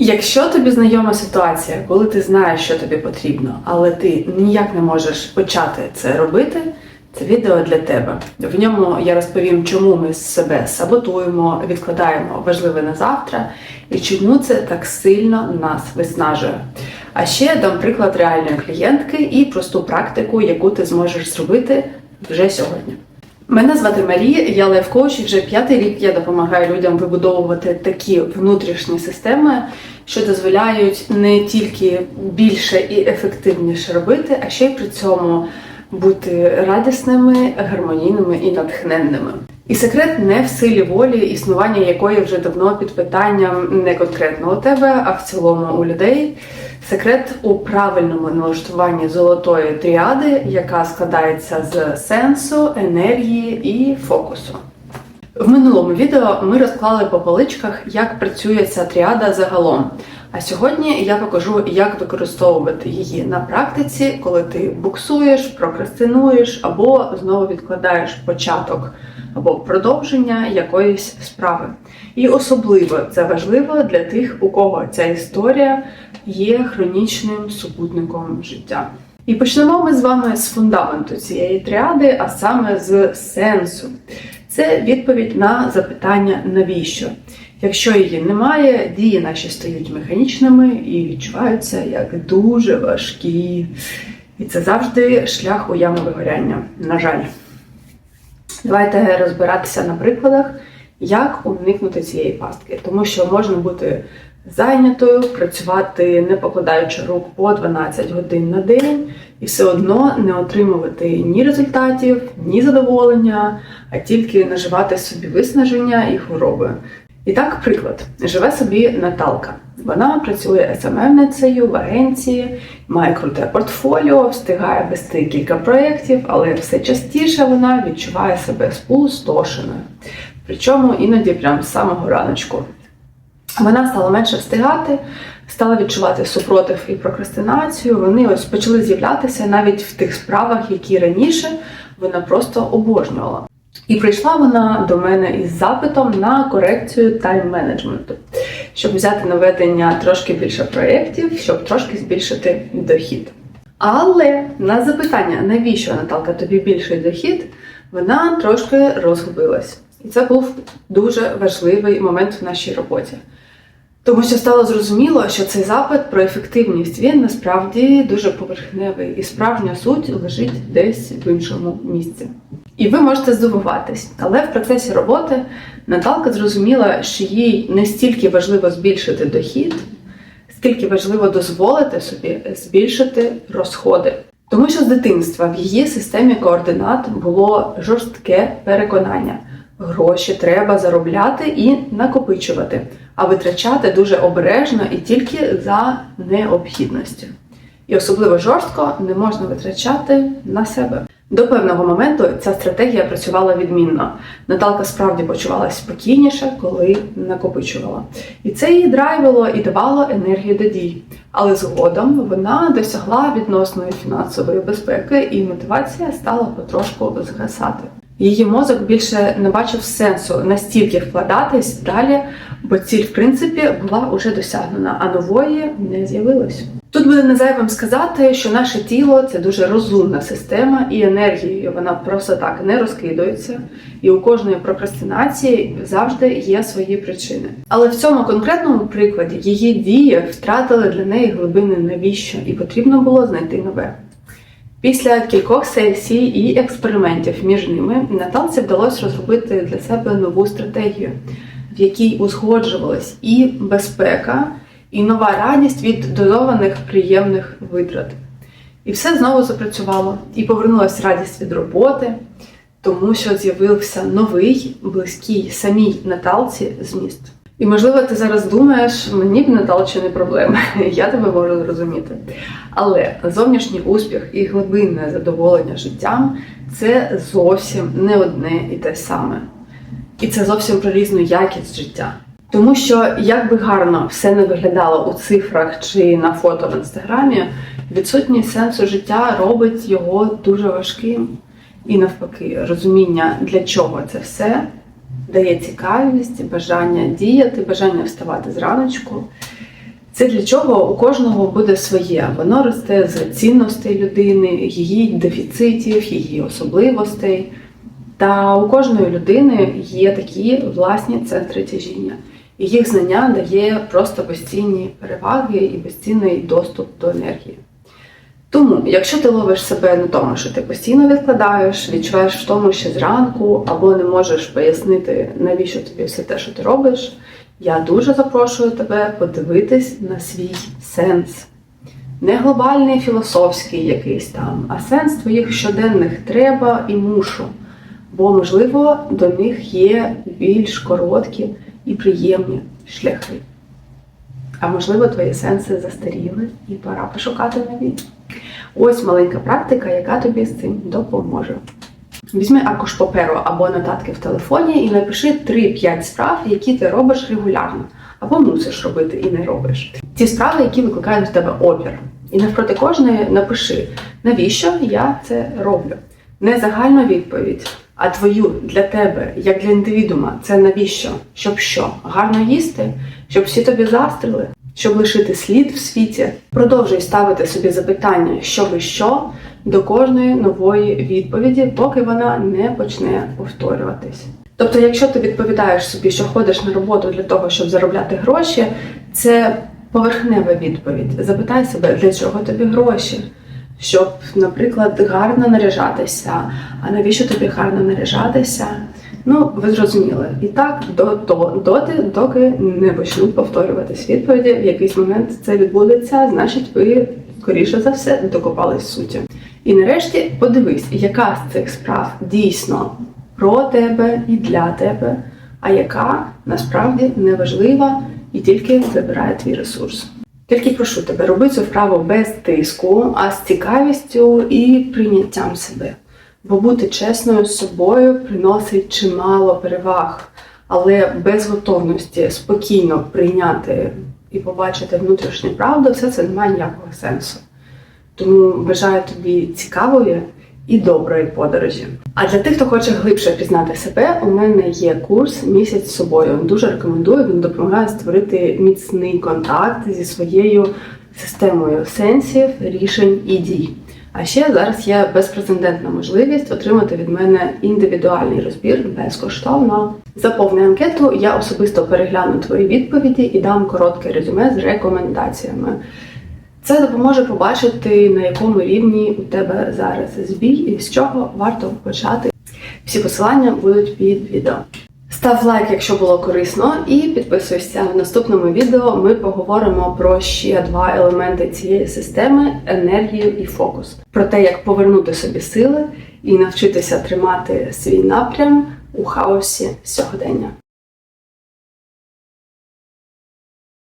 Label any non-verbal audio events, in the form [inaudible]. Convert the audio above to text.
Якщо тобі знайома ситуація, коли ти знаєш, що тобі потрібно, але ти ніяк не можеш почати це робити, це відео для тебе. В ньому я розповім, чому ми себе саботуємо, відкладаємо важливе на завтра і чому це так сильно нас виснажує. А ще дам приклад реальної клієнтки і просту практику, яку ти зможеш зробити вже сьогодні. Мене звати Марія, я лайф-коуч, і вже п'ятий рік я допомагаю людям вибудовувати такі внутрішні системи, що дозволяють не тільки більше і ефективніше робити, а ще й при цьому бути радісними, гармонійними і натхненними. І секрет не в силі волі, існування якої вже давно під питанням не конкретно у тебе, а в цілому у людей. Секрет у правильному налаштуванні золотої тріади, яка складається з сенсу, енергії і фокусу. В минулому відео ми розклали по поличках, як працює ця тріада загалом. А сьогодні я покажу, як використовувати її на практиці, коли ти буксуєш, прокрастинуєш або знову відкладаєш початок або продовження якоїсь справи. І особливо це важливо для тих, у кого ця історія є хронічним супутником життя. І почнемо ми з вами з фундаменту цієї тріади, а саме з сенсу. Це відповідь на запитання навіщо. Якщо її немає, дії наші стають механічними і відчуваються як дуже важкі. І це завжди шлях у яму вигоряння. На жаль. Давайте розбиратися на прикладах, як уникнути цієї пастки, тому що можна бути зайнятою, працювати не покладаючи рук по 12 годин на день, і все одно не отримувати ні результатів, ні задоволення, а тільки наживати собі виснаження і хвороби. І так, приклад, живе собі Наталка. Вона працює СММницею в агенції, має круте портфоліо, встигає вести кілька проєктів, але все частіше вона відчуває себе спустошеною. Причому іноді прямо з самого раночку. Вона стала менше встигати, стала відчувати супротив і прокрастинацію. Вони ось почали з'являтися навіть в тих справах, які раніше вона просто обожнювала. І прийшла вона до мене із запитом на корекцію тайм-менеджменту, щоб взяти на ведення трошки більше проєктів, щоб трошки збільшити дохід. Але на запитання, навіщо Наталка тобі більший дохід, вона трошки розгубилась. І це був дуже важливий момент в нашій роботі. Тому що стало зрозуміло, що цей запит про ефективність він насправді дуже поверхневий, і справжня суть лежить десь в іншому місці. І ви можете здивуватись, але в процесі роботи Наталка зрозуміла, що їй не стільки важливо збільшити дохід, скільки важливо дозволити собі збільшити розходи. Тому що з дитинства в її системі координат було жорстке переконання. Гроші треба заробляти і накопичувати, а витрачати дуже обережно і тільки за необхідністю. І особливо жорстко не можна витрачати на себе. До певного моменту ця стратегія працювала відмінно. Наталка справді почувалася спокійніше, коли накопичувала. І це її драйвило і давало енергію до дій. Але згодом вона досягла відносної фінансової безпеки, і мотивація стала потрошку згасати. Її мозок більше не бачив сенсу настільки вкладатись далі, бо ціль, в принципі, була уже досягнена, а нової не з'явилось. Тут буде незайвим сказати, що наше тіло це дуже розумна система, і енергією вона просто так не розкидується, і у кожної прокрастинації завжди є свої причини. Але в цьому конкретному прикладі її дії втратили для неї глибини навіщо, і потрібно було знайти нове. Після кількох сесій і експериментів між ними Наталці вдалося розробити для себе нову стратегію, в якій узгоджувалась і безпека, і нова радість від дозованих приємних витрат. І все знову запрацювало, і повернулася радість від роботи, тому що з'явився новий, близький самій Наталці зміст. І можливо, ти зараз думаєш, мені б Наталчі не проблема, [laughs] я тебе можу зрозуміти. Але зовнішній успіх і глибинне задоволення життям це зовсім не одне і те саме. І це зовсім про різну якість життя. Тому що, як би гарно все не виглядало у цифрах чи на фото в інстаграмі, відсутність сенсу життя робить його дуже важким. І навпаки, розуміння, для чого це все, дає цікавість, бажання діяти, бажання вставати зраночку. Це для чого у кожного буде своє. Воно росте з цінностей людини, її дефіцитів, її особливостей. Та у кожної людини є такі власні центри тяжіння. І їх знання дає просто безцінні переваги і безцінний доступ до енергії. Тому, якщо ти ловиш себе на тому, що ти постійно відкладаєш, відчуваєш в тому ще зранку, або не можеш пояснити, навіщо тобі все те, що ти робиш, я дуже запрошую тебе подивитись на свій сенс. Не глобальний філософський якийсь там, а сенс твоїх щоденних треба і мушу. Бо, можливо, до них є більш короткі і приємні шляхи. А можливо, твої сенси застаріли і пора пошукати нові. Ось маленька практика, яка тобі з цим допоможе. Візьми аркуш паперу або нотатки в телефоні і напиши 3-5 справ, які ти робиш регулярно, або мусиш робити і не робиш. Ті справи, які викликають в тебе опір. І навпроти кожної напиши, навіщо я це роблю. Не загальну відповідь, а твою для тебе, як для індивідума, це навіщо? Щоб що? Гарно їсти? Щоб всі тобі застріли? Щоб лишити слід в світі? Продовжуй ставити собі запитання, що і що до кожної нової відповіді, поки вона не почне повторюватись. Тобто, якщо ти відповідаєш собі, що ходиш на роботу для того, щоб заробляти гроші, це поверхнева відповідь. Запитай себе, для чого тобі гроші? Щоб, наприклад, гарно наряжатися. А навіщо тобі гарно наряжатися? Ну, ви зрозуміли. І так до, до доти, доки не почнуть повторюватись відповіді, в якийсь момент це відбудеться, значить, ви скоріше за все докопались суті. І нарешті подивись, яка з цих справ дійсно про тебе і для тебе, а яка насправді неважлива і тільки забирає твій ресурс. Тільки прошу тебе, роби цю вправу без тиску, а з цікавістю і прийняттям себе. Бо бути чесною з собою приносить чимало переваг, але без готовності спокійно прийняти і побачити внутрішню правду, все це не має ніякого сенсу. Тому бажаю тобі цікавої і доброї подорожі. А для тих, хто хоче глибше пізнати себе, у мене є курс місяць з собою. Дуже рекомендую. Він допомагає створити міцний контакт зі своєю системою сенсів, рішень і дій. А ще зараз є безпрецедентна можливість отримати від мене індивідуальний розбір безкоштовно. Заповни анкету, я особисто перегляну твої відповіді і дам коротке резюме з рекомендаціями. Це допоможе побачити, на якому рівні у тебе зараз збій і з чого варто почати. Всі посилання будуть під відео. Став лайк, якщо було корисно, і підписуйся. В наступному відео ми поговоримо про ще два елементи цієї системи енергію і фокус. Про те, як повернути собі сили і навчитися тримати свій напрям у хаосі сьогодення.